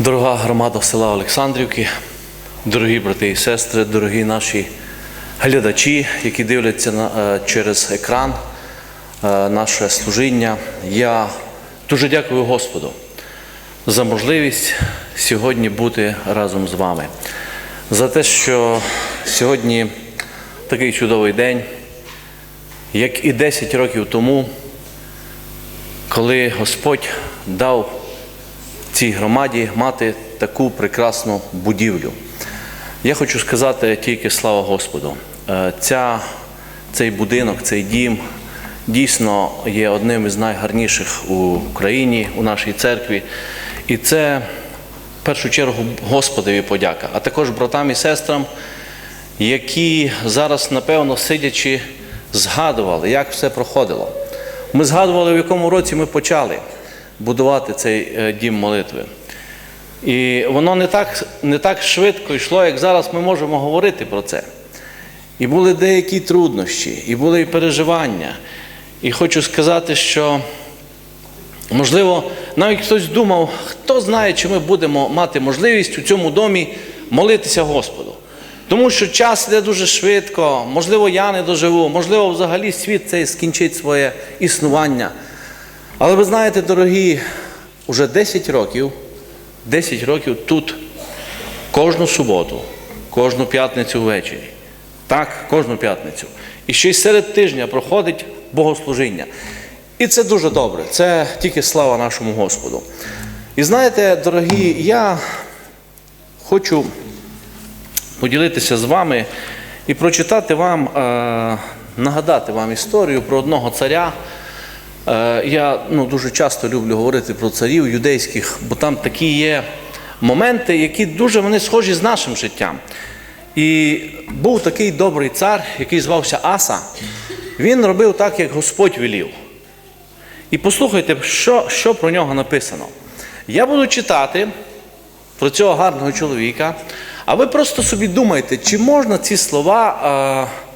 Дорога громада села Олександрівки, дорогі брати і сестри, дорогі наші глядачі, які дивляться е, через екран е, наше служіння, я дуже дякую Господу за можливість сьогодні бути разом з вами, за те, що сьогодні такий чудовий день, як і 10 років тому, коли Господь дав цій громаді мати таку прекрасну будівлю. Я хочу сказати тільки слава Господу. Е, Ця, цей будинок, цей дім дійсно є одним із найгарніших у Україні, у нашій церкві. І це в першу чергу Господові подяка, а також братам і сестрам, які зараз, напевно, сидячи, згадували, як все проходило. Ми згадували, в якому році ми почали будувати цей е, дім молитви. І воно не так, не так швидко йшло, як зараз ми можемо говорити про це. І були деякі труднощі, і були і переживання. І хочу сказати, що, можливо, навіть хтось думав, хто знає, чи ми будемо мати можливість у цьому домі молитися Господу. Тому що час йде дуже швидко, можливо, я не доживу, можливо, взагалі світ цей скінчить своє існування. Але ви знаєте, дорогі, уже 10 років, 10 років тут, кожну суботу, кожну п'ятницю ввечері. Так, кожну п'ятницю. І ще й серед тижня проходить богослужіння. І це дуже добре. Це тільки слава нашому Господу. І знаєте, дорогі, я хочу поділитися з вами і прочитати вам, е, нагадати вам історію про одного царя. Е, Я ну, дуже часто люблю говорити про царів юдейських, бо там такі є моменти, які дуже вони схожі з нашим життям. І був такий добрий цар, який звався Аса. Він робив так, як Господь велів. І послухайте, що, що про нього написано. Я буду читати про цього гарного чоловіка, а ви просто собі думайте, чи можна ці слова. Е,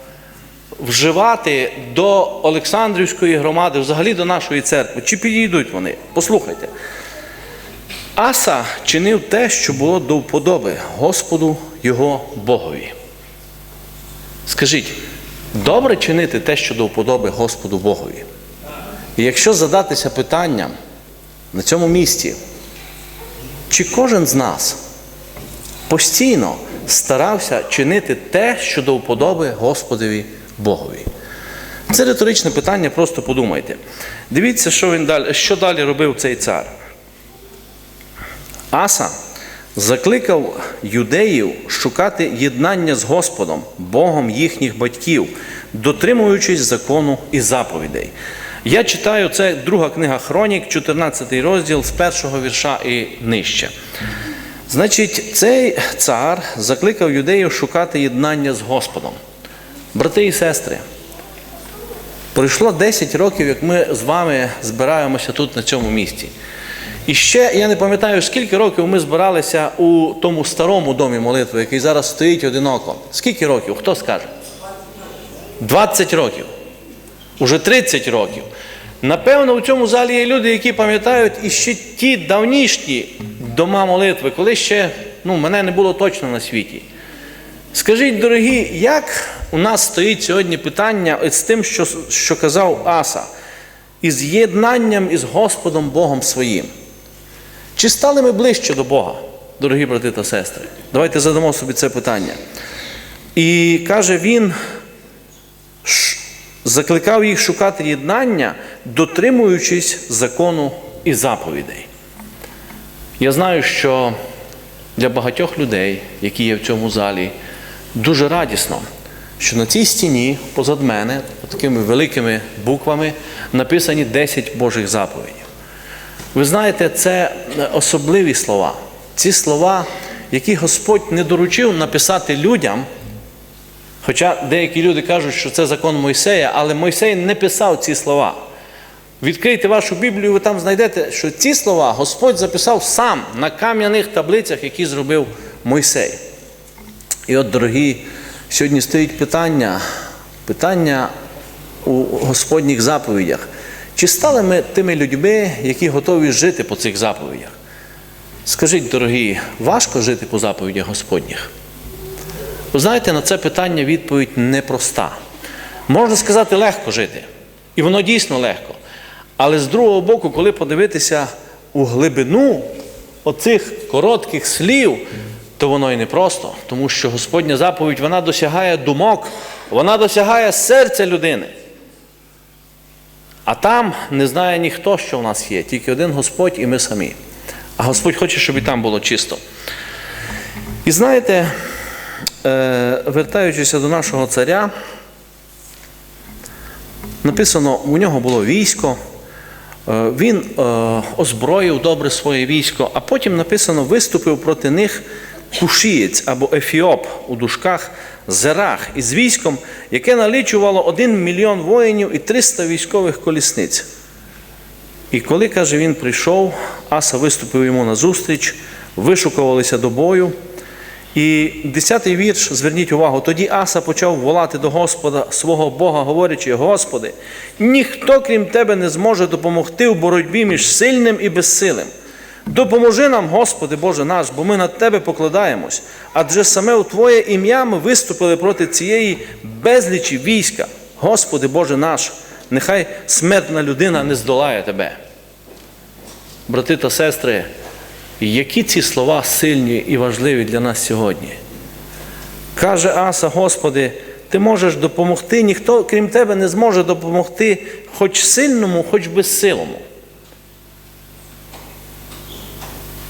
вживати до Олександрівської громади, взагалі до нашої церкви, чи підійдуть вони? Послухайте. Аса чинив те, що було до вподоби Господу його Богові. Скажіть, добре чинити те, що до вподоби Господу Богові? І якщо задатися питанням на цьому місці, чи кожен з нас постійно старався чинити те, що до вподоби Господові Богові? Це риторичне питання, просто подумайте. Дивіться, що він далі, що далі робив цей цар. Аса закликав юдеїв шукати єднання з Господом, Богом їхніх батьків, дотримуючись закону і заповідей. Я читаю це друга книга Хронік, 14 розділ з першого вірша і нижче. Значить, цей цар закликав юдеїв шукати єднання з Господом. Брати і сестри, пройшло 10 років, як ми з вами збираємося тут на цьому місці. І ще я не пам'ятаю, скільки років ми збиралися у тому старому домі молитви, який зараз стоїть одиноко. Скільки років? Хто скаже? 20 років. Уже 30 років. Напевно, у цьому залі є люди, які пам'ятають іще ті давнішні дома молитви, коли ще ну, мене не було точно на світі. Скажіть, дорогі, як у нас стоїть сьогодні питання з тим, що, що казав Аса, із єднанням із Господом Богом своїм? Чи стали ми ближче до Бога, дорогі брати та сестри? Давайте задамо собі це питання. І каже він, закликав їх шукати єднання, дотримуючись закону і заповідей. Я знаю, що для багатьох людей, які є в цьому залі, дуже радісно, що на цій стіні позад мене, такими великими буквами, написані 10 Божих заповідей. Ви знаєте, це особливі слова. Ці слова, які Господь не доручив написати людям. Хоча деякі люди кажуть, що це закон Мойсея, але Мойсей не писав ці слова. Відкрийте вашу Біблію, ви там знайдете, що ці слова Господь записав сам на кам'яних таблицях, які зробив Мойсей. І от, дорогі, сьогодні стоїть питання, питання у Господніх заповідях. Чи стали ми тими людьми, які готові жити по цих заповідях? Скажіть, дорогі, важко жити по заповідях Господніх? Ви знаєте, на це питання відповідь непроста. Можна сказати, легко жити. І воно дійсно легко. Але з другого боку, коли подивитися у глибину оцих коротких слів, то воно і непросто, тому що Господня заповідь вона досягає думок, вона досягає серця людини. А там не знає ніхто, що в нас є, тільки один Господь і ми самі. А Господь хоче, щоб і там було чисто. І знаєте, е, вертаючися до нашого царя, написано, у нього було військо, е, він е, озброїв добре своє військо, а потім написано, виступив проти них кушієць або ефіоп у дужках Зерах із військом, яке налічувало 1 мільйон воїнів і 300 військових колісниць. І коли, каже, він прийшов, Аса виступив йому назустріч, вишукувалися до бою. І десятий вірш, зверніть увагу, тоді Аса почав волати до Господа свого Бога, говорячи: Господи, ніхто крім Тебе не зможе допомогти в боротьбі між сильним і безсилим. Допоможи нам, Господи Боже наш, бо ми на Тебе покладаємось. Адже саме у Твоє ім'я ми виступили проти цієї безлічі війська. Господи Боже наш, нехай смертна людина не здолає Тебе. Брати та сестри, які ці слова сильні і важливі для нас сьогодні? Каже Аса, Господи, Ти можеш допомогти, ніхто, крім Тебе, не зможе допомогти хоч сильному, хоч безсилому.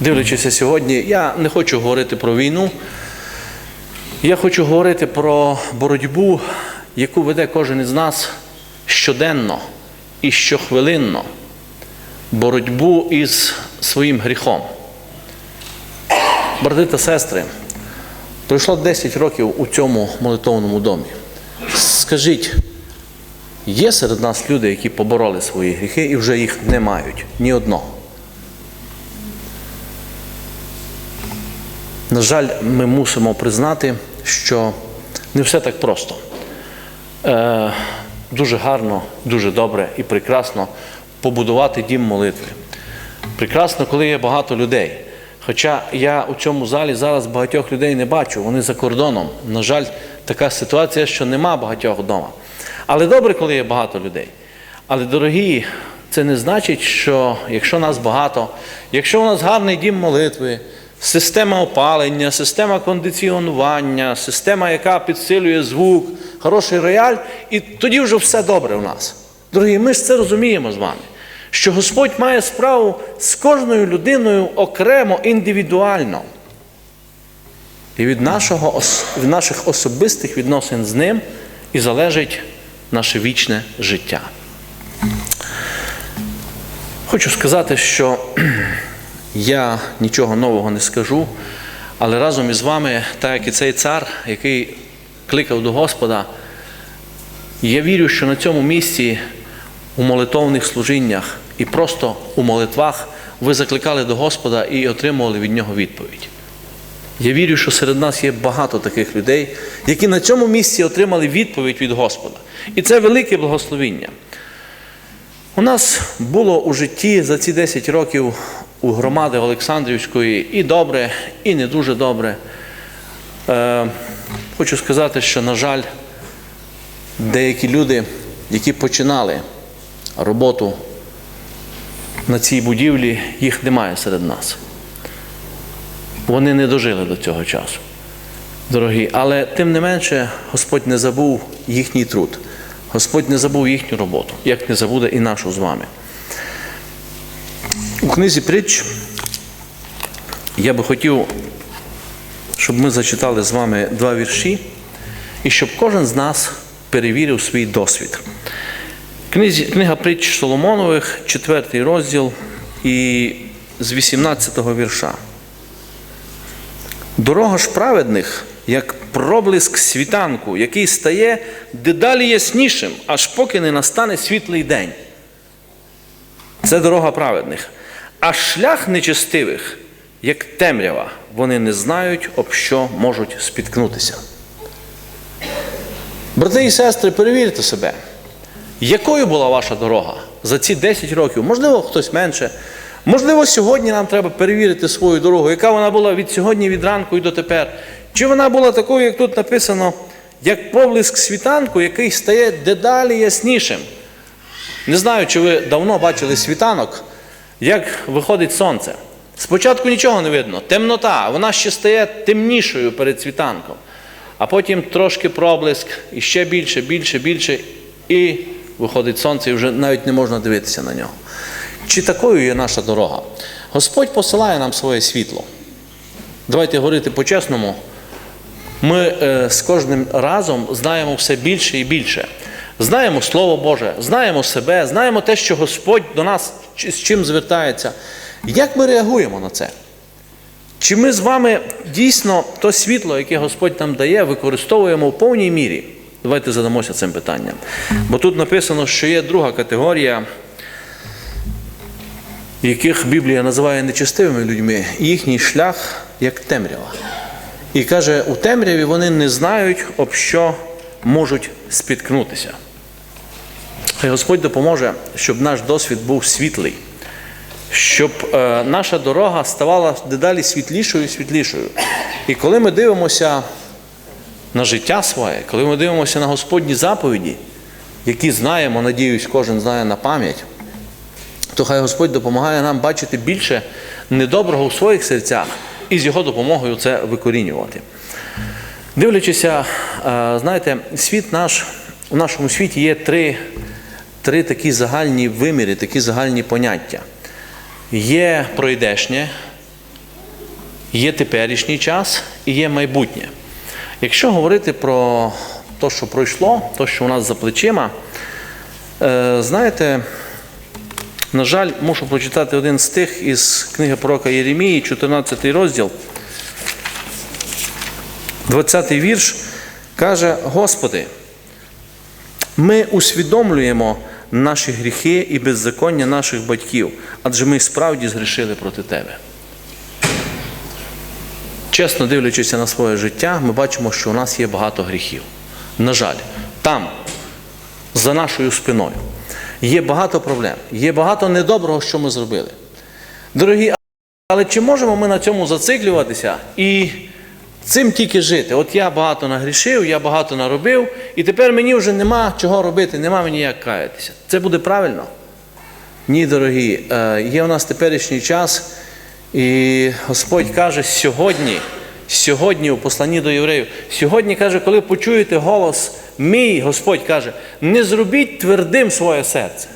Дивлячися сьогодні, я не хочу говорити про війну. Я хочу говорити про боротьбу, яку веде кожен із нас щоденно і щохвилинно. Боротьбу із своїм гріхом. Брати та сестри, пройшло 10 років у цьому молитовному домі. Скажіть, є серед нас люди, які побороли свої гріхи і вже їх не мають ні одного. На жаль, ми мусимо признати, що не все так просто. Е, дуже гарно, дуже добре і прекрасно побудувати дім молитви. Прекрасно, коли є багато людей. Хоча я у цьому залі зараз багатьох людей не бачу, вони за кордоном. На жаль, така ситуація, що нема багатьох вдома. Але добре, коли є багато людей. Але, дорогі, це не значить, що якщо нас багато, якщо у нас гарний дім молитви, система опалення, система кондиціонування, система, яка підсилює звук, хороший рояль, і тоді вже все добре у нас. Дорогі, ми ж це розуміємо з вами, що Господь має справу з кожною людиною окремо, індивідуально. І від, нашого, від наших особистих відносин з ним і залежить наше вічне життя. Хочу сказати, що я нічого нового не скажу, але разом із вами, так як і цей цар, який кликав до Господа, я вірю, що на цьому місці у молитовних служіннях і просто у молитвах ви закликали до Господа і отримували від нього відповідь. Я вірю, що серед нас є багато таких людей, які на цьому місці отримали відповідь від Господа. І це велике благословіння. У нас було у житті за ці 10 років у громади Олександрівської і добре, і не дуже добре. Е, хочу сказати, що, на жаль, деякі люди, які починали роботу на цій будівлі, їх немає серед нас. Вони не дожили до цього часу, дорогі. Але тим не менше, Господь не забув їхній труд. Господь не забув їхню роботу, як не забуде і нашу з вами. У книзі притч я би хотів, щоб ми зачитали з вами два вірші, і щоб кожен з нас перевірив свій досвід. Книга притч Соломонових, 4 розділ і з 18 вірша. Дорога ж праведних, як проблиск світанку, який стає дедалі яснішим, аж поки не настане світлий день. Це дорога праведних. А шлях нечестивих, як темрява, вони не знають, об що можуть спіткнутися. Брати і сестри, перевірте себе, якою була ваша дорога за ці 10 років? Можливо, хтось менше, Можливо, сьогодні нам треба перевірити свою дорогу, яка вона була від сьогодні, від ранку і дотепер. Чи вона була такою, як тут написано, як проблиск світанку, який стає дедалі яснішим. Не знаю, чи ви давно бачили світанок, як виходить сонце. Спочатку нічого не видно, темнота, вона ще стає темнішою перед світанком, а потім трошки проблиск, і ще більше, більше, більше, і виходить сонце, і вже навіть не можна дивитися на нього. Чи такою є наша дорога? Господь посилає нам своє світло. Давайте говорити по-чесному. Ми е, з кожним разом знаємо все більше і більше. Знаємо Слово Боже, знаємо себе, знаємо те, що Господь до нас з чим звертається. Як ми реагуємо на це? Чи ми з вами дійсно то світло, яке Господь нам дає, використовуємо в повній мірі? Давайте задамося цим питанням. Бо тут написано, що є друга категорія, яких Біблія називає нечестивими людьми, їхній шлях як темрява. І каже, у темряві вони не знають, об що можуть спіткнутися. Хай Господь допоможе, щоб наш досвід був світлий, щоб е, наша дорога ставала дедалі світлішою і світлішою. І коли ми дивимося на життя своє, коли ми дивимося на Господні заповіді, які знаємо, надіюсь, кожен знає на пам'ять, то хай Господь допомагає нам бачити більше недоброго у своїх серцях і з його допомогою це викорінювати. Дивлячися, е, знаєте, світ наш, у нашому світі є три, три такі загальні виміри, такі загальні поняття. Є пройдешнє, є теперішній час і є майбутнє. Якщо говорити про те, що пройшло, те, що у нас за плечима, е, знаєте, на жаль, мушу прочитати один стих із книги пророка Єремії, 14 розділ. 20 вірш каже: Господи, ми усвідомлюємо наші гріхи і беззаконня наших батьків, адже ми справді згрішили проти Тебе. Чесно дивлячись на своє життя, ми бачимо, що у нас є багато гріхів. На жаль, там, за нашою спиною, є багато проблем, є багато недоброго, що ми зробили. Дорогі, але чи можемо ми на цьому зациклюватися і цим тільки жити? От я багато нагрішив, я багато наробив, і тепер мені вже нема чого робити, нема мені як каятися. Це буде правильно? Ні, дорогі, Е, є у нас теперішній час, і Господь каже сьогодні, сьогодні у посланні до євреїв, сьогодні каже, коли почуєте голос мій, Господь каже, не зробіть твердим своє серце.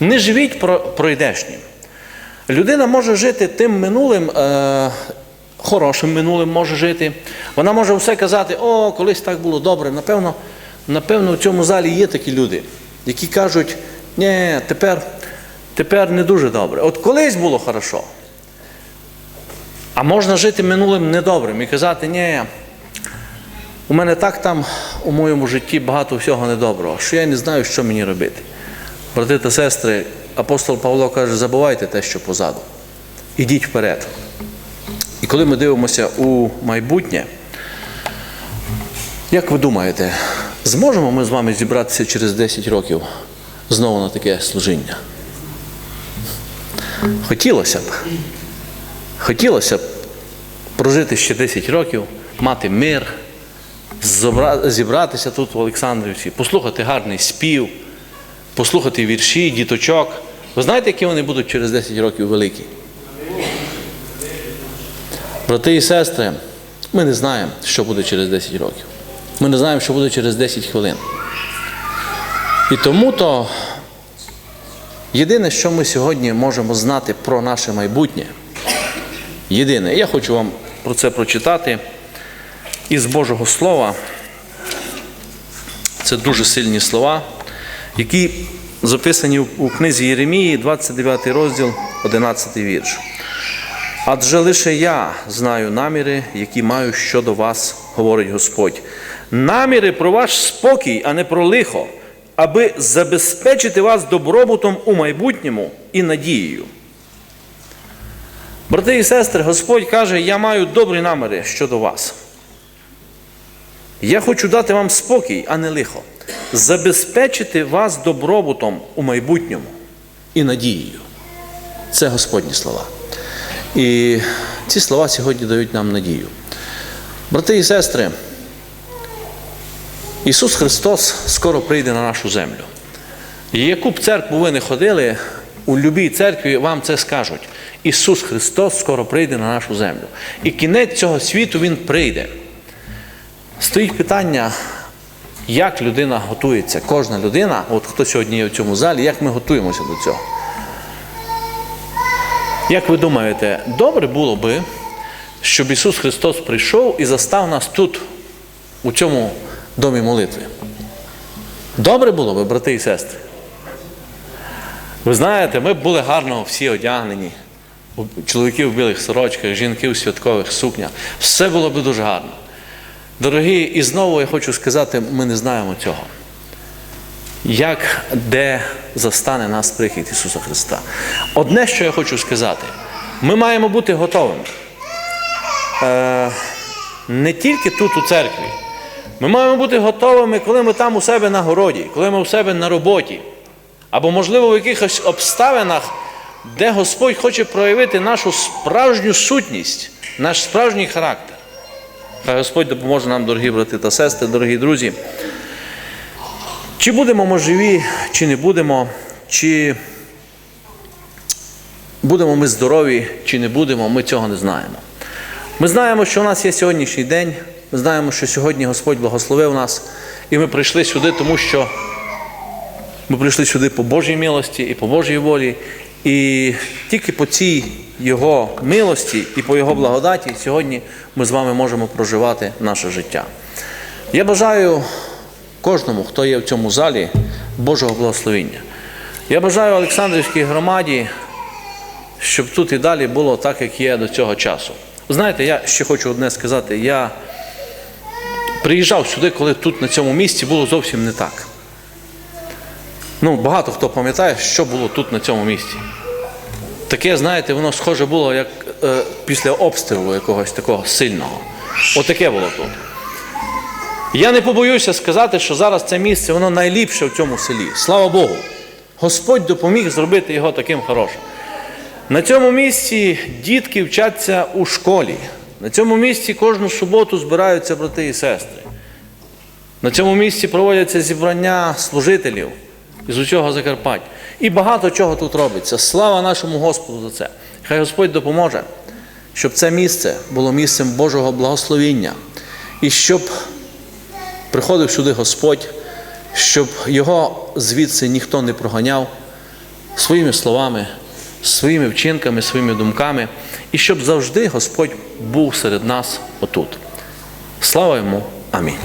Не живіть пройдешнім. Людина може жити тим минулим, е, хорошим минулим може жити. Вона може все казати, о, колись так було добре. Напевно, напевно, в цьому залі є такі люди, які кажуть, ні, тепер, тепер не дуже добре. От колись було хорошо. А можна жити минулим недобрим і казати, ні, у мене так там у моєму житті багато всього недоброго, що я не знаю, що мені робити. Брати та сестри, апостол Павло каже, забувайте те, що позаду. Ідіть вперед. Коли ми дивимося у майбутнє, як ви думаєте, зможемо ми з вами зібратися через 10 років знову на таке служіння? Хотілося б. Хотілося б прожити ще 10 років, мати мир, зібратися тут в Олександрівці, послухати гарний спів, послухати вірші, діточок. Ви знаєте, які вони будуть через 10 років великі? Брати і сестри, ми не знаємо, що буде через 10 років. Ми не знаємо, що буде через 10 хвилин. І тому то єдине, що ми сьогодні можемо знати про наше майбутнє, єдине, я хочу вам про це прочитати із Божого Слова. Це дуже сильні слова, які записані у книзі Єремії, 29 розділ, 11 вірш. Адже лише я знаю наміри, які маю щодо вас, говорить Господь. Наміри про ваш спокій, а не про лихо, аби забезпечити вас добробутом у майбутньому і надією. Брати і сестри, Господь каже, я маю добрі наміри щодо вас. Я хочу дати вам спокій, а не лихо, забезпечити вас добробутом у майбутньому і надією. це Господні слова. І ці слова сьогодні дають нам надію. Брати і сестри, Ісус Христос скоро прийде на нашу землю. І яку б церкву ви не ходили, у будь-якій церкві вам це скажуть. Ісус Христос скоро прийде на нашу землю. І кінець цього світу Він прийде. Стоїть питання, як людина готується. Кожна людина, от хто сьогодні є в цьому залі, як ми готуємося до цього. Як ви думаєте, добре було би, щоб Ісус Христос прийшов і застав нас тут, у цьому домі молитви? Добре було би, брати і сестри. Ви знаєте, ми були гарно всі одягнені. Чоловіки в білих сорочках, жінки в святкових сукнях. Все було б дуже гарно. Дорогі, і знову я хочу сказати, ми не знаємо цього. Як де застане нас прихід Ісуса Христа? Одне, що я хочу сказати, ми маємо бути готовими. Е, не тільки тут, у церкві. Ми маємо бути готовими, коли ми там у себе на городі, коли ми у себе на роботі, або, можливо, в якихось обставинах, де Господь хоче проявити нашу справжню сутність, наш справжній характер. Хай Господь допоможе нам, дорогі брати та сестри, дорогі друзі. Чи будемо ми живі, чи не будемо, чи будемо ми здорові, чи не будемо, ми цього не знаємо. Ми знаємо, що у нас є сьогоднішній день, ми знаємо, що сьогодні Господь благословив нас, і ми прийшли сюди, тому що ми прийшли сюди по Божій милості і по Божій волі. І тільки по цій Його милості і по Його благодаті сьогодні ми з вами можемо проживати наше життя. Я бажаю кожному, хто є в цьому залі, Божого благословення. Я бажаю Олександрівській громаді, щоб тут і далі було так, як є до цього часу. Знаєте, я ще хочу одне сказати. Я приїжджав сюди, коли тут на цьому місці було зовсім не так. Ну, багато хто пам'ятає, що було тут на цьому місці. Таке, знаєте, воно схоже було як е, після обстрілу якогось такого сильного. Отаке було тут. Я не побоюся сказати, що зараз це місце воно найліпше в цьому селі. Слава Богу. Господь допоміг зробити його таким хорошим. На цьому місці дітки вчаться у школі. На цьому місці кожну суботу збираються брати і сестри. На цьому місці проводяться зібрання служителів із усього Закарпаття. І багато чого тут робиться. Слава нашому Господу за це. Хай Господь допоможе, щоб це місце було місцем Божого благословіння. І щоб приходив сюди Господь, щоб його звідси ніхто не проганяв своїми словами, своїми вчинками, своїми думками, і щоб завжди Господь був серед нас отут. Слава йому! Амінь.